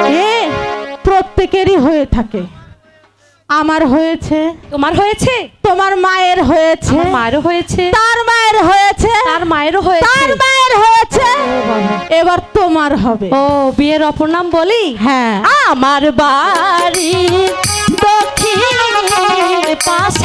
এ প্রত্যেকেরই হয়ে থাকে। আমার হয়েছে। তোমার হয়েছে? তোমার মায়ের হয়েছে। মায়েরও হয়েছে। তার মায়ের হয়েছে। তার মায়েরও হয়েছে। তার মায়ের হয়েছে। এবার তোমার হবে। ও বিয়ের অপর নাম বলি? হ্যাঁ। আমার বাড়ি দক্ষিণ পাশে।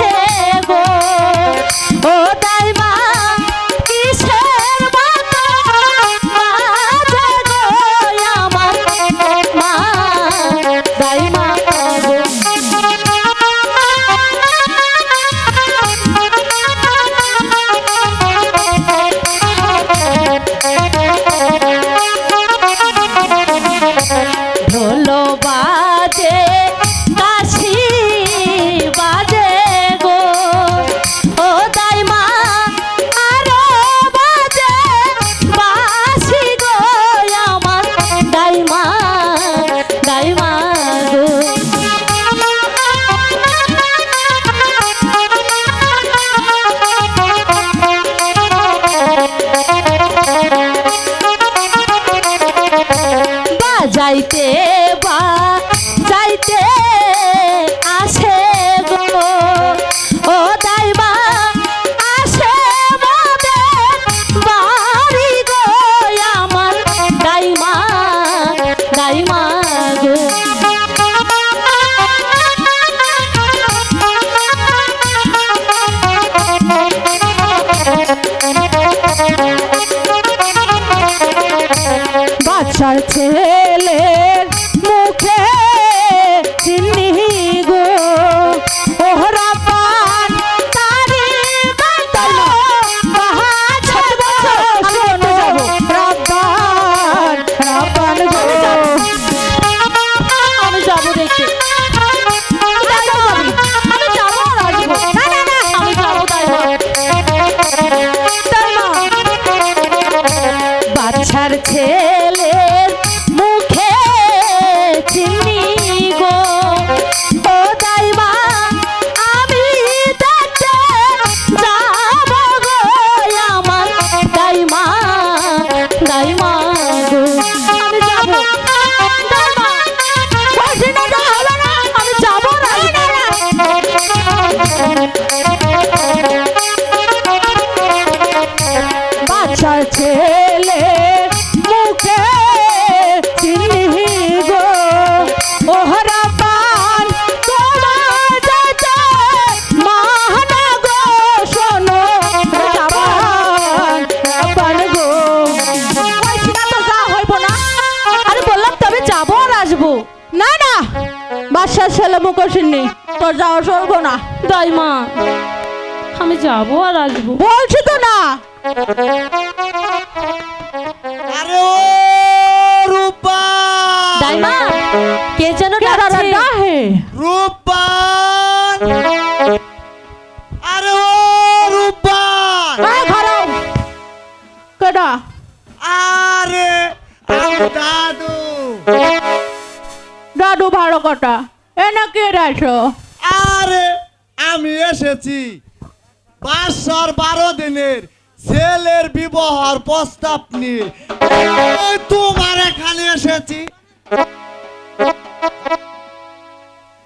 বাচ্চার আসব না না। বাচ্চার ছেলে মুখে চিনি তোর যাওয়া সরব না। তাই মা আমি যাব আর আসব। বলছি তো না। আরে ও রূপা! দাইমা কে যেন কেডা ডাকছে? আরে ও রূপান এই খারাপ। কেডা? আরে আমি দাদু ভালো কথা। এনে কে আছো আরে, আমি এসেছি। পাঁচশোর বারো দিনের ছেলের বিবাহর প্রস্তাব নিয়ে। তোমার এখানে এসেছি।